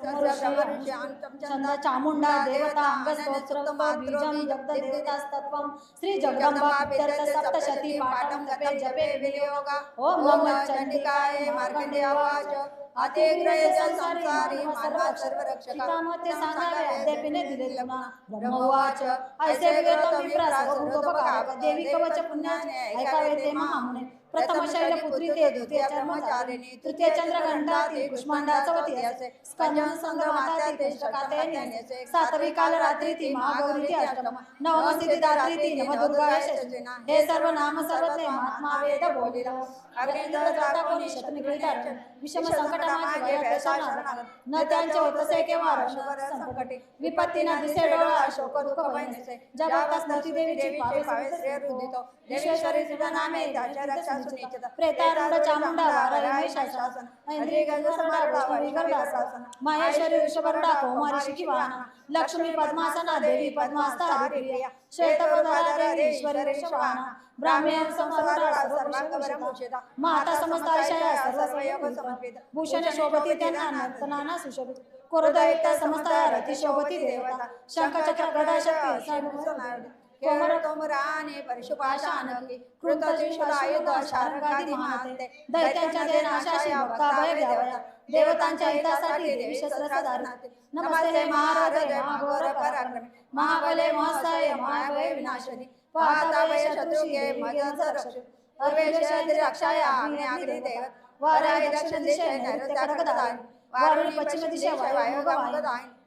छंद चामुंडा देवता अंगस्तोत्र बीजं जगद देवतास्तत्वं श्री जगदंबा पितर्थ सप्तशती पाठं जपे जपे विनियोग. ओम नमः चंडिकाय मार्कंडेयावाच अतिग्रह संसारी मानवा सर्व रक्षका ते सांगावे अद्यापिने दिले पुन्हा ब्रह्मवाच. ऐसे वेद विप्रा सर्वतोपकार देवी कवच पुण्याने ऐकावे ते महामुने. प्रथम शैलपुत्री ते द्वितीय चर्मचारिणी तृतीय चंद्रघंटा ते कुष्मांडा चवती असे स्कंदन संग्रहात्या ते शकाते नेसे सातवी काल रात्री ती महागौरी ती अष्टम नवम स्थिती रात्री ती नवदुर्गा यशस्विना हे सर्व नाम सर्वज्ञ महात्मा वेद बोलिला अग्निंद्र जाता कोणी शतनिगळीदार विषम वयप्रसन्न न त्यांचे होतसे केव्हा रशवर संकटे. विपत्ती न दिसे डोळा शोक दुःख वैनसे जगात स्मृती पावे श्रेय नामे त्याच्या रक्षा सुनिश्चित प्रेतारूढ चामुंडा शासन. ऐंद्रिय कौमारी लक्ष्मी पद्मासना देवी पद्मास्ता हरिप्रिया श्वेतपदारा देवी ईश्वरी वृषभवाहना ब्राह्मी संसारा सर्वांगभूषिता माता समस्त आशया सर्व योग समर्पित. भूषण शोभती त्यांना नर्तनाना सुशोभित. कोरदयुक्त समस्त रती शोभती देवता. शंखचक्र गदा शक्ती कोमराने परिशुपाशानकी कृत त्रिशूलायुध शारंगादी महाते दैत्यांच्या दे नाशाशी भक्ता भय द्यावया देवतांच्या हितासाठी देवी शस्त्र धारणाते नमस्ते हे महाराज महाघोर पराक्रमी महाबले महस्तय महाभय विनाशनी पाहता भय शत्रू घे मजंच रक्षक अवेश रक्षाया देव वाराय दक्षिण दिशे नैऋत्य कडकदाय वारुणी पश्चिम दिशे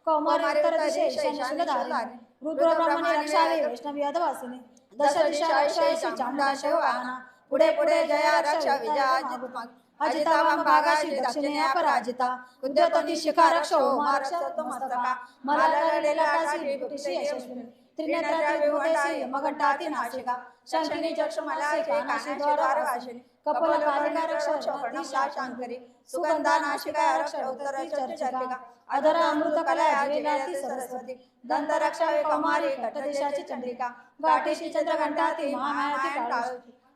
कौमारी उत्तर दिशे ईशान्य ब्रह्मणे रक्षावे वैष्णवी अधवासिनी दश दिशा रक्षायशी चामुंडा शिववाहना पुढे पुढे जया रक्षा विजया अजित अजिता भागाशी दक्षिणे अपराजिता। उद्योतती शिखा रक्षो महारक्षो मस्तका मला लढलेला काशी विभूतिशी यशस्विनी त्रिनेत्राची विभूतेशी मगंटाती नाशिका शंकिनी चक्ष मलाची कानाशी द्वार वाशिनी कपल कालिका रक्ष पर्णशा शांकरी सुगंधा नाशिका रक्ष उत्तर चर्चिका. अधर अमृत कला सरस्वती. कौमारी कटदेशाची चंद्रिका गाठीशी चंद्रघंटा ती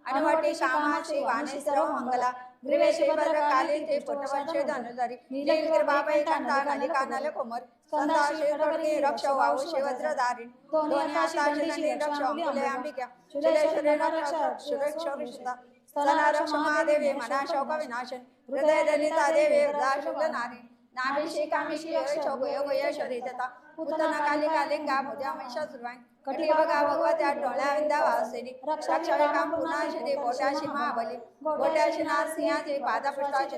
अनवटी श्यामाची वाणी सर्व मंगला. ग्रीवेशी भद्र काली ते पुटवंशे धनुधारी नीलगिरी बाबाई कांता नल कोमर स्कंदाशी खडगरी रक्ष वाहू शिवज्रधारी दोन्ही आकाशी रक्ष अंबुले अंबिका शुलेश्वरी रक्ष सुरक्षा स्तनारक्ष महादेवी मना शोक विनाशन. हृदय दलिता देवी हृदय शुक्ल नारी. नाभिषी कामिषी शोक योग यशोरी तथा पुतना कालिका लिंगा मुद्या महिषा बोटाशी महाबली. बोटाशी सिंहाची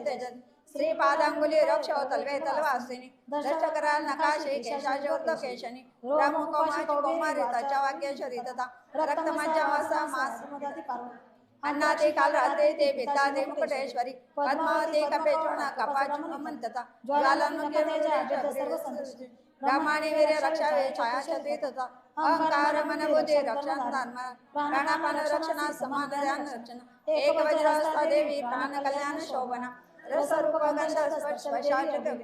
तेजन श्री पादांगुली रक्ष तलवे तलवासिनी दशकराल नकाशे केशाचे उर्ध केशनी रामू कौमाची कौमारी तच्या वाक्येश्वरी तथा रक्तमज्जा वासा मास अन्नाते काल राहते ते ते मुकुटेश्वरी. पद्मावती कपे म्हणतता. ज्वालामुखे वीर्य रक्षावे छाया छत्री तथा अहंकार मन बुद्धी रक्षण धर्म प्राणापान रक्षणा समान ध्यान रक्षण. एक वज्रस्ता देवी प्राण कल्याण शोभना. रसरूप गंध स्पर्श वशाच कवी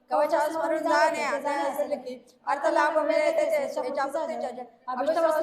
कवचा स्मरून जाणे असेल की अर्थ लाभ मिळेल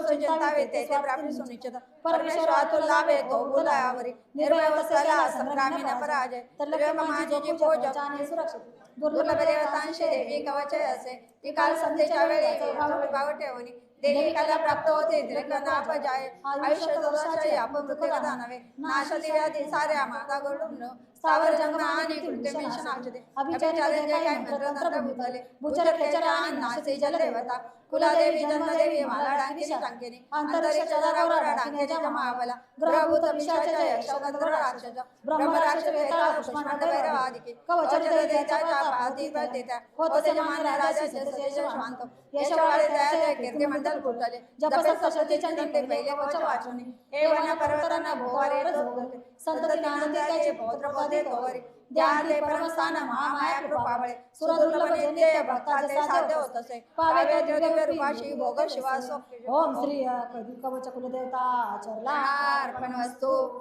चिंतावे तेथे प्राप्ती सुनिश्चित परमेश्वर आतुर लाभे तो उदयावरी निर्भय वत्सला संग्रामी न पराजय तर माझी पूज जाणे सुरक्षित दुर्लभ देवतांशी देवी कवचे असे. ती काल संध्येच्या वेळी भाव ठेवणी. देवी कला प्राप्त होते दीर्घनाप जाय आयुष्य दोषाचे आपण मृत्यू नव्हे नाशती व्याधी साऱ्या माता गोडून स्थावर जंगम आणि कृत्य मेन्शन आचते अभिचारे जे काय मंत्र भूतले भूचर खेचर आणि नासे जल देवता. कुलादेवी जन्मदेवी माला डांगी टांगेनी अंतरिक्ष जगावर डांगेच्या महाबला ग्रहभूत पिशाच यक्ष गंधर्व राक्षस ब्रह्मराक्ष वेताळ पुष्पमंड वैरवादिके कवच देत्याच्या पादी बल देत्या होत जमान राजा परमस्थान महामाया कृपावळे. सुरदुर्लभ भक्ताचे साध्य होत असे. पावे रूपाशी भोग शिवासो. ओम श्री कवच कुलदेवता चरला. अर्पण वस्तू.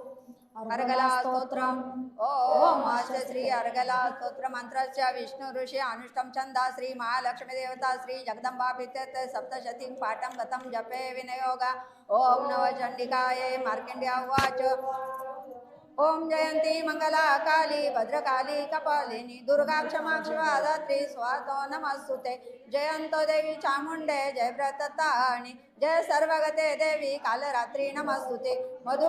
अर्गला स्तोत्रम ओम अस्य श्री अर्गला स्तोत्र मंत्रस्य विष्णु ऋषी अनुष्टम छंदा श्री महालक्ष्मी देवता श्री जगदंबा पित्यर्थ सप्तशतीं पाठं गतं जपे विनियोगा ओम नवचंडिकाये मार्कंड्या उवाच ओम जयंती मंगला काली भद्रकाली कपालिनी दुर्गा क्षमा शिवा धात्री स्वातो नमस्तुते जयंतो देवी चामुंडे जय व्रतताणी जय सर्वगते देवी कालरात्री नमस्तुते। मधु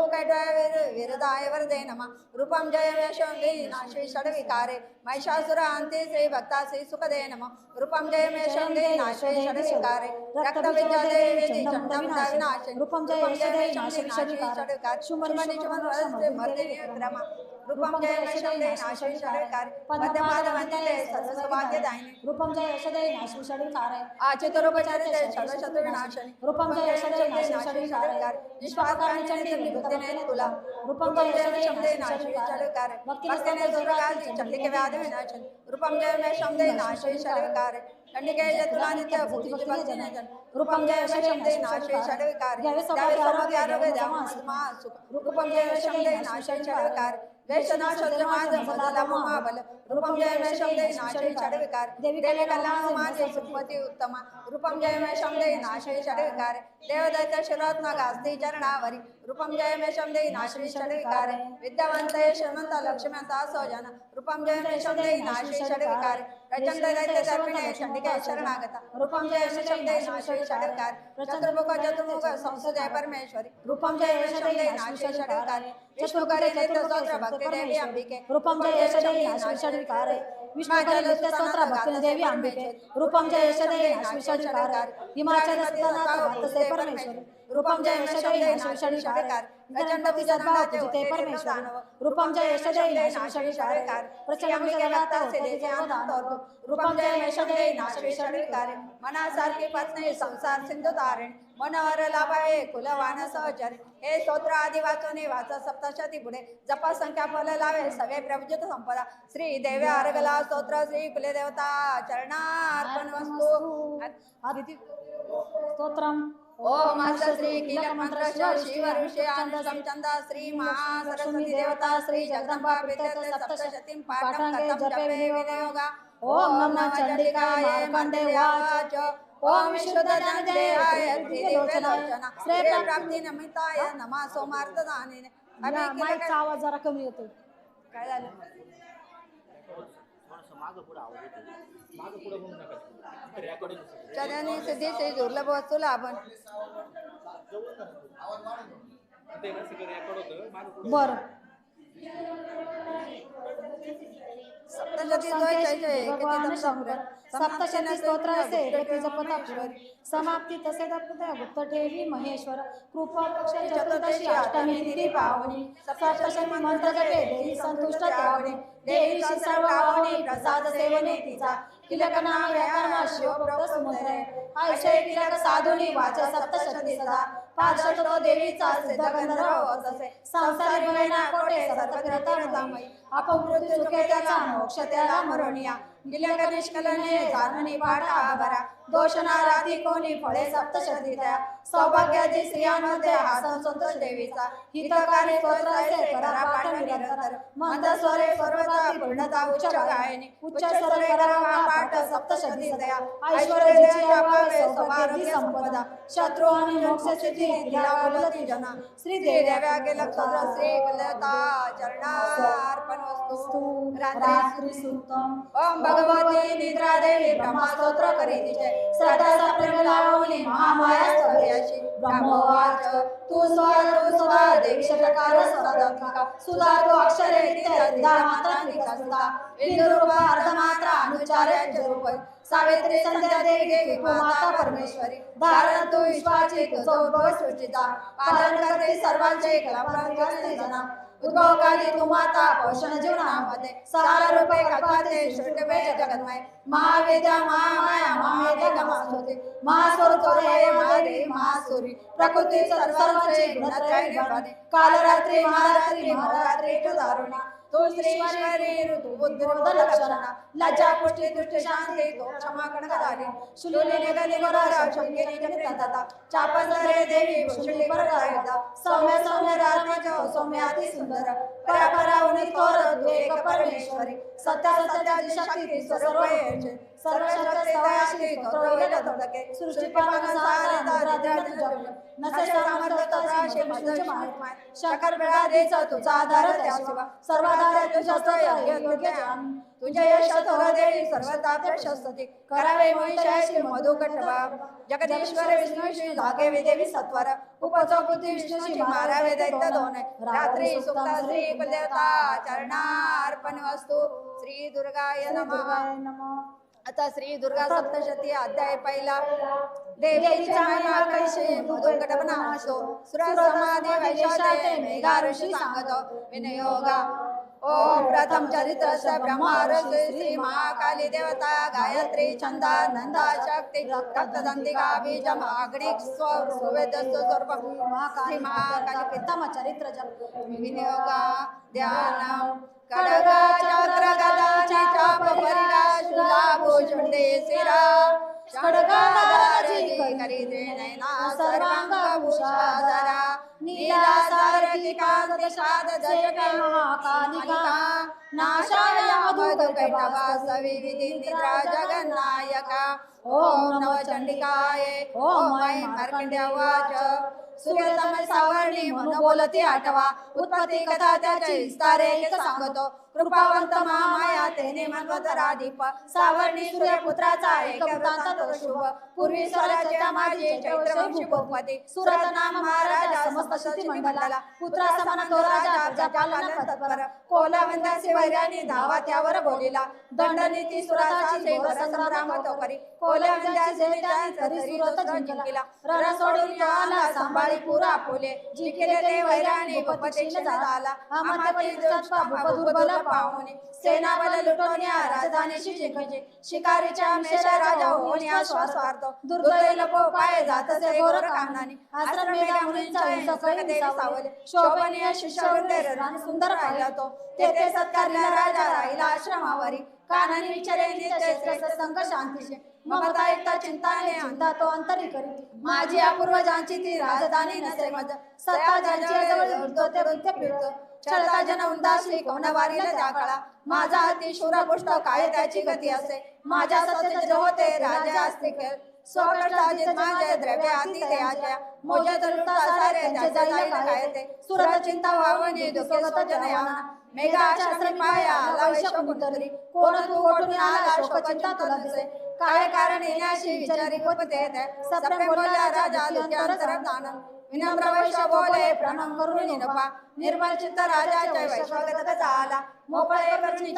विरदाय वरदे नम। रूपम जय मेषोंगी नाशी षड्विकारे। महिषासुर अंते श्री भक्ता श्री सुखदे नम। रूपम जय मेषोंगी नाशी षड्विकारे। रक्त विद्या देवी चंडम विनाशिनी रूपम जय यशोदे नाशी षड्विकारे. शुमनि शुमन वरदे मर्दिनी रमा रूपम जय मेषोंगी नाशी षड्विकारे पद्मपाद वंदे सर्वसौभाग्यदायिनी रूपम जय यशोदे नाशी षड्विकारे आचितरूपचरिते षडशत्रू विनाशनी रूपम जय यशोदे नाशी षड्विकारे निष्पाकारणी चंडी विभूतीने तुला रूपम जय यशोदे शब्दे नाशी नाशी षड्विकारे षडविकारे भक्तीने भक्तीने स्तोत्र दुर्गादी दुर्गादी चंडिके व्याधी विनाशन रूपम जय मे शब्दे नाशी षडविकारे चंडिके जय तुला नित्य भूतीची भक्ती जन रूपम जय मे शब्दे नाशी षडविकारे द्यावे द्यावे सौभाग्य सौभाग्य आरोग्य आरोग्य द्या द्यावा महासुख रूपम जय मे शब्दे नाशी षडविकारे वेशना शब्दमाज मदला महाबल रूपम जय मे शब्दे नाशी षडविकारे देवी कल्याण माझे सुखपती उत्तम रूपम जय मे शब्दे नाशी षडविकारे देवदत्त शिरत्न गास्ती रूपम जय मे शब्दे नाशी षडविकारे। विद्यावंत श्रीमंत लक्ष्मंत सौजन रूपम जय मे शब्दे नाशी षडविकारे। प्रचंड दैत्य दर्पिणे चंडिके शरणागता। रूपम जय मे शब्दे नाशी षडविकारे। चतुर्मुख चतुर्मुख संसदे परमेश्वरी। रूपम जय मे शब्दे नाशी षडविकारे। विष्णुकरे नित्य स्तोत्र भक्ती देवी अंबिके। रूपम जय नाशी विष्णुकरे नित्य स्तोत्र देवी अंबिके। रूपम जय यशोदे हिमाचल स्तनाथ परमेश्वरी। रूपम जय यशोदे नाशी षड्विकारे गणपती सद्भाव पूजिते परमेश्वरी। रूपम जय प्रचंड रूपम जय मनासारखी पत्नी संसार सिंधू तारण मनोहर लाभाये कुलवान सहचर। हे स्तोत्र आदी वाचून वाच सप्तशती पुढे जपा संख्या फल लावे सगळे प्रभुजित संपदा। श्री देव अर्गला स्तोत्र श्री कुलदेवता चरणार्पण वस्तू। स्तोत्रम। ओम श्री कीलक मंत्र शिव ऋषी चंदा श्री महा सरस्वती देवता श्री जगदंबा पितृ सप्तशतीं पाठं कथं जपे विनियोगा? ओम नमः चंडिकाय मार्कंडेयाच ओम विशुद्धजनदेहाय त्रिदिव्यलोचना श्रेय प्राप्ती नमिताय नमः अभि माईकचा आवाज जरा कमी येतो काय झालं? मागं पुढं होऊ नका. रेकॉर्डिंग चरणी सिद्धी श्री दुर्लभ वस्तू लाभन ते ना. सगळं रेकॉर्ड होतं. मागं पुढं बर. सप्तशती स्तोत्र असे जपता. समाप्ती तसे गुप्त ठेवी महेश्वर. कृपा पक्ष चतुर्दशी अष्टमी तिथी पावनी. सप्तशती मंत्र जपे देवी संतुष्ट देवीची सर्व वाहने प्रसाद सेवने तिचा. किलक नाम व्याकरण शिवप्रोक्त सुमंत्र आयशय किलक साधुनी वाचे सप्तशती सदा. पार्श्वत देवीचा सिद्ध गंधर्व असे. संसारी भयना कोटे अपमृत्यू त्याचा मोक्ष त्याला मरणिया गिलक निष्कलने जाणून पाठा भरा दोष नाराधी कोणी फळे सप्तशती त्या सौभाग्याची स्त्रियांमध्ये हा संतोष देवीचा. हितकारी स्तोत्र असे करा पाठ निरंतर. मंद स्वरे सर्वदा पूर्णता उच्च गायनी. उच्च स्वरे पाठ सप्तशती दया पावे सौभाग्य संपदा. शत्रू आणि मोक्ष दिला बोलती जना. श्री देव्या गेला श्री कुलता चरणार्पण वस्तू. रात्री सुतम. ओम भगवती निद्रा देवी ब्रह्मा स्तोत्र करी तिचे. महामाया ब्रह्मवाच तू स्वर तू सुधा सुधा. तू अर्धमात्रा रूप सावित्री संध्या देवी परमेश्वरी. धारण तू विश्वाची तुझो उद्भव सृष्टीचा. पालन करते सर्वांचे कलाप्रंगाचे जना उद्भवकाली तू माता पोषण जीवनामध्ये. सारा रूपे महावेजा महामाया महावेद्या महामाया महावेद्या गमासोते महास्वरूप रे मारी महासुरी प्रकृती सर्व सर्वांचे गुणत्रय निभाने कालरात्री महारात्री महारात्री दारुणी। लज्जा तो क्षमा कणकधारी. शुलिनी निगदी वरारा शंकेनी चापसरे देवी परगायता. सौम्य सौम्य रात्मज सौम्य अति सुंदर. परा परा उन्ही परमेश्वरी. सत्या सर्व सर्व शक्ती देचा तुझा आधार सर्वाधार तुझ्या यश देवी करावे महिषाशी मधु जगदीश्वर विष्णू श्री धागे विदेवी सत्वर उपचो बुद्धी श्री मारावे दैत्य दोन रात्री सुप्ता श्री कुलदेवता चरणार्पण वस्तू श्री दुर्गाय नमः आता श्री दुर्गा सप्तशती अध्याय पहिला. देवीची महिमा कैशी मधुर असतो सुर समाधी वैशाते मेघा ऋषी सांगतो. विनयोगा. ओम प्रथम चरित्र ब्रह्मा ऋषी श्री महाकाली देवता गायत्री छंदा नंदा शक्ती रक्तदंतिका बीज अग्नि स्वरूप श्री महाकाली पितम चरित्र विनियोगा ध्यान खडगा चक्र गदाची चाप परिगा शुला दे सिरा करी नैना सर्वांग भूषाधरा नीला महाकालिका नाशाय निद्रा जगन्नायका ओम नव चंडिकाय ओम ऐ मार्कंड्यावाच सूर्यतम सावर्णी म्हणून बोलती आठवा उत्पत्ती कथा त्याचे विस्तारे सांगतो कृपावंत महामाया तेने मनवतरा दीप सावर्णी सूर्यपुत्राचा एक वृत्तांत शुभ. पूर्वी स्वराज्य माझे चैत्रवंशी सुरत नाम महाराजा समस्त शक्ती मंडलाला पुत्रा समान तो राजा प्रजापालन तत्पर कोलावंताचे धावा त्यावर बोलिला. दंडनीती सुराची घोर संग्राम तो करी कोलावंताचे विचार तरी सुरत जिंकला रण सोडून आला सांभाळी पुरा फुले जिंकलेले वैराने भूपतीने झाला. पाहुणे सेना बल लुटवण्या राजधानीशी जिंकायचे शिकारीच्या मेषा राजा होण्या स्वार्थ दुर्दैव लपो पाय जातसे घोर कामनाने आश्रम मेघा मुलींचा हिंसा सगळे सावले शोभनीय शिष्यवृंदे रान सुंदर राहिला तो. तेथे सत्कारल्या राजा राहिला आश्रमावरी. कानाने विचारे नित्य संघ शांतीचे. ममता एकता चिंताने अंधा तो अंतरी करी. माझी अपूर्वजांची ती राजधानी नसे मज सत्ता ज्यांच्या जवळ उरतो ते वृत्य फिरतो. छळता जन उंदासली कोणवारीला त्या काळा माझा अति शूर पुष्ट काय त्याची गती असे. माझ्या सत्य होते राजा असते खेळ. द्रव्य अति सारे जाईल काय ते. सुरत चिंता वावणी दुखे स्वजन मेघा शास्त्री कोण तू कोठून आला शोक चिंता तुला दिसे काय कारण येण्याशी विचारी गुप्ते सप्रेम बोलला राजा विनम्र वैश्य बोले प्रणम करून निर्मल चित्त राजाच्या वैश्वागत झाला मोकळे करून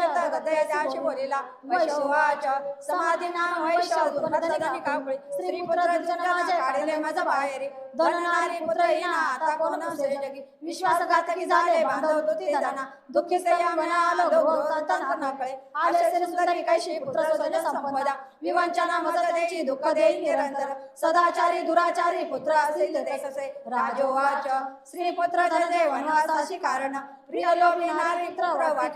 समाधी नाम श्री पुत्र माझे काढले माझा पुत्र हिना आता कोण जगी विश्वासघातकी झाले बांधव तुती जाना दुःखी से या मना आलो नकळे आले सुंदरी कैशी पुत्र संपदा विवंचना दुःख देई निरंतर सदाचारी दुराचारी पुत्र असेल तसे राजोवाच श्री पुत्र धनदे वनवासाशी कारण. प्रिय लोभी नारी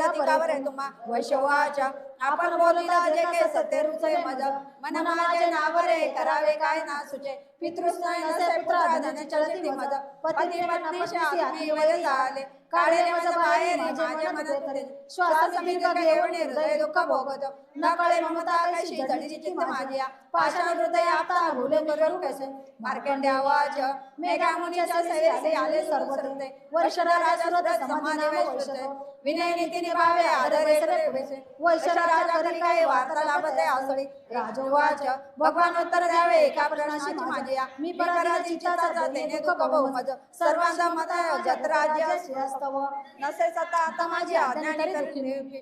पुत्र वाटतिकावर आपण बोलिला जे के सत्य रुचे मज मन माझे नावरे करावे काय ना सुचे पितृस्नाय नसे पुत्र आदने चलती मज पती पत्नीशी आत्मी वय झाले. काळे मज बाहेर माझे मन तरी श्वास समीर घेऊन हृदय दुःख भोगत. न कळे ममता कशी जडीची चित्त माझी. पाषाण हृदय आता भुले करू कसे? मार्कंडे आवाज मेघा मुनीच्या सैरे असे आले सर्व धृते वर्षरा राजरथ समान वैश्वते. विनय नीती आदरे वैश्य राजा करी काय आसळी भगवान उत्तर द्यावे एका प्रणाशी माझी मी जाते सर्वांचा मत जत नसे सता आता माझी आज्ञानी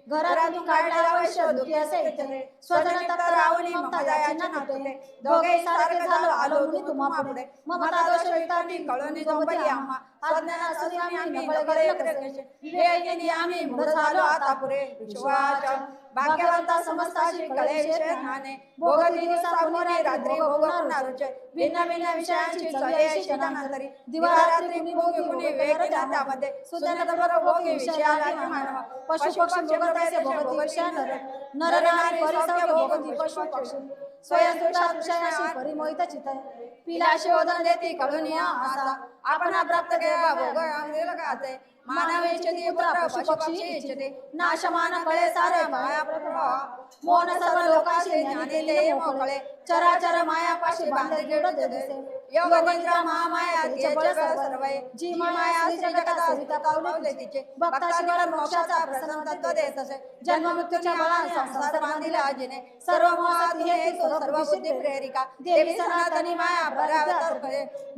घरातून काढणारा वैश्य दुःखी असे इतरे. स्वजन रावणी ममता दोघे सारखे झालो आलो मी तुम्हा पुढे. ममता दोष विटानी कळवणी आम्हा. आम्ही आम्ही. मूढ झालो आता पुरे विश्वाच भाग्यवंता समस्ताशी कळे ज्ञाने भोगदिनी सापुनी रात्री भोगवणारुचे भिन्न भिन्न विषयांची चवेशी जनांतरी. दिवारात्री भोगी कुणी विवेकी त्यामध्ये सुजन बरो भोगी विषयाला मानव. पशु पक्षी भोगताचे भोगती विषय नर नर परिसौख्य भोगती पशु पक्षी स्वयं तुषा विषयाशी परिमोहित चित पिला शोधन देती कळून या आसा. आपण प्राप्त केला भोग अंगिल गाते. मानवेचे ती पुत्र नाशमान कळे सारे माया मोन सर्व मोकळे. चराचर योग निद्रा महामाया तिचे जी माया तिचे. मोक्षाचा प्रसन्न तत्व देत असे. जन्म मृत्यूच्या बळा संसार बांधिले आजीने सर्व मोहात हे तो सर्व प्रेरिका. देवी सनातनी माया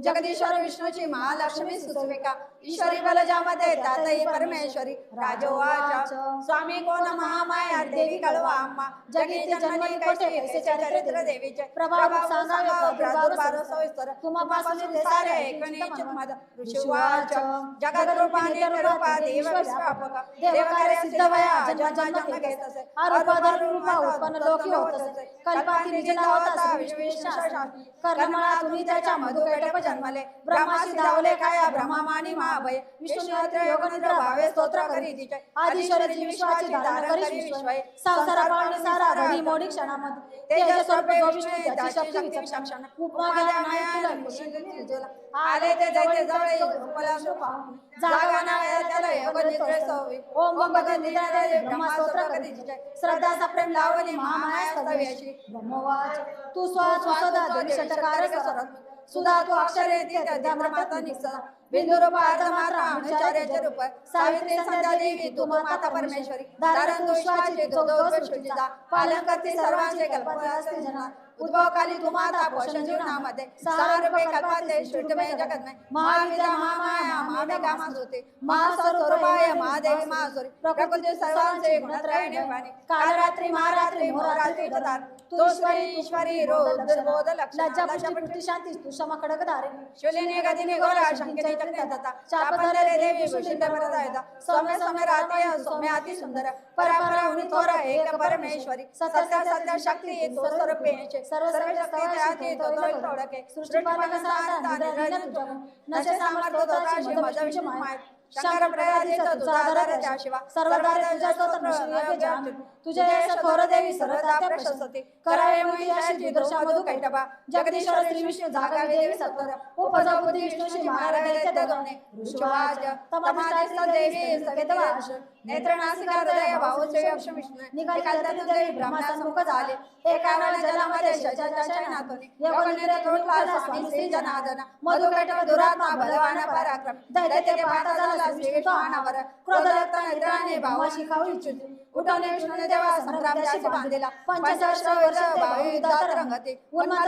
जगदीश्वर विष्णूची महालक्ष्मी सुस्मिका ईश्वरी बलजामध्ये तातई परमेश्वरी राजोवाच. स्वामी कोण महामाया देवी कळवा अम्मा. जगीचे जननी कैसे कैसे चरित्र देवीचे. प्रभाव सांगावे प्रादुर्भाव सविस्तर तुम्हापासून ते सारे ऐकणी मद ऋषिवाच जगत रूपाने रूपा निर्रूपा देव विश्वापक. देवकार्य सिद्ध वया जन्म जन्म घेत असे. अरूपाधर रूपा उत्पन्न लोकी होत असे. कल्पाती निजला होता विश्वेशा कर्मळा तुम्ही त्याच्या मधुपेटप जन्मले. ब्रह्माशी धावले काय ब्रह्मामानी महाभय विष्णुत्र भावे स्तोत्र करी. विश्वाची धारण करी पावणी सारा घडी मोडी क्षणामध्ये. तेज स्वरूप जो विष्णू त्याची शक्ती विचक्षण. खूप माया तुला आले ते जागा त्याला सवी ओम निद्रा ब्रह्मा स्तोत्र करी श्रद्धाचा प्रेम लावली महामाया ब्रह्मवाच. तू स्वा षटकार सुधा तू अक्षरे त्या माता निघसा रूप. सावित्री संध्या देवी तू माता परमेश्वरी. धारण दुष्वाची दो दो पालन करते सर्वांचे कल्पना उद्भव काली तू माता पोषण जीवनामध्ये रूपे कल्पाते श्रुतमय जगतमय महाविद्या महामाया महामेघा मासुते महास्वरूपाय महादेवी महासुरी प्रकृती सर्वांचे गुणत्रय निर्वाणी कालरात्री महारात्री मोरात्री गदार तू ईश्वरी लक्ष शांती तू गदिनी चापधरे देवी वरदायता सौम्य सौम्य रातीय सौम्य अति सुंदर परापरा उनी थोर एक परमेश्वरी. सत्य सत्य शक्ती तो स्वरूपेचे सर्व सर्व निरंजन तुझ्या नशे सामर्थ्य शंकर प्रयाजीचा तुझा आधार त्या शिवा. सर्वदा तुझ्या स्तोत्र श्रीयज्ञ जामी तुझे यश थोर देवी सर्वदा त्या प्रशस्ती. करावे मुली अशी दृशा मधु कैटबा जगदीश्वर श्री विष्णू जागावे देवी सत्वर उपजा बुद्धी विष्णूशी महाराजांचे दगवणे ऋषवाज तमादिस्त देवी सवेदवाश नेत्र नासिका हृदय भाऊचे यक्ष विष्णू. निकाल देवी ब्रह्माचा मुख झाले. एका वेळा जलामध्ये शचाच्या नातोनी योग निरे तोडला स्वामी श्री जनार्दन. मधु कैटव दुरात्मा बलवान पराक्रम. दैत्य ते पाहता झाला विष्णू अनावर क्रोध उठवणे विष्णूने देवा संग्राम रंगते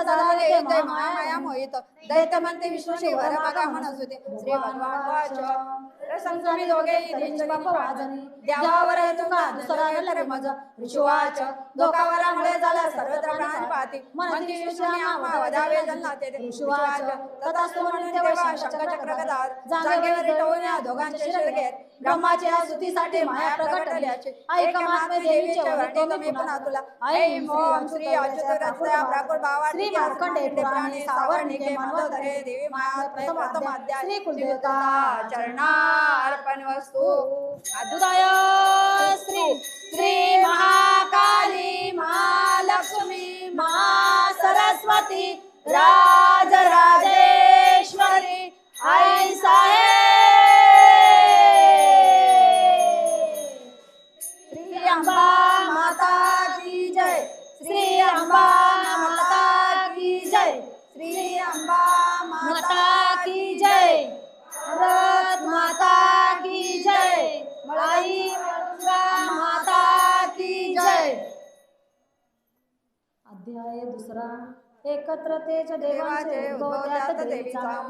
झाले माया माया मोहित दैत्य म्हणते विष्णू वर मागा म्हणत होते श्री भगवान वाच संसारी दोघे बाप देवावर तुका दुसरा नर मज. ऋषुवाच धोकावरामुळे झाला सर्वत्र प्राण पाहते. मंदी वधावे जन्नाते ऋषुवाच तथा म्हणून देवा शंकर चक्र गदार. जागेवर या दोघांचे शिर घेत. ब्रह्माच्या स्तुतीसाठी माया प्रकटल्याचे ऐक महात्मे देवीचे वर्णित मी पुन्हा तुला ऐं श्री अच्युत भावा श्री मार्कंडेय पुराणे सावर्णिके मनोदरे देवी माया प्रथम अध्याय. श्री कुलदेवता चरणार्पण वस्तू. उदय श्री श्री महाकाली महालक्ष्मी महासरस्वती राजराजेश्वरी. आई साहेब एकत्र तेज देवाचे उद्भव त्यात देवीचा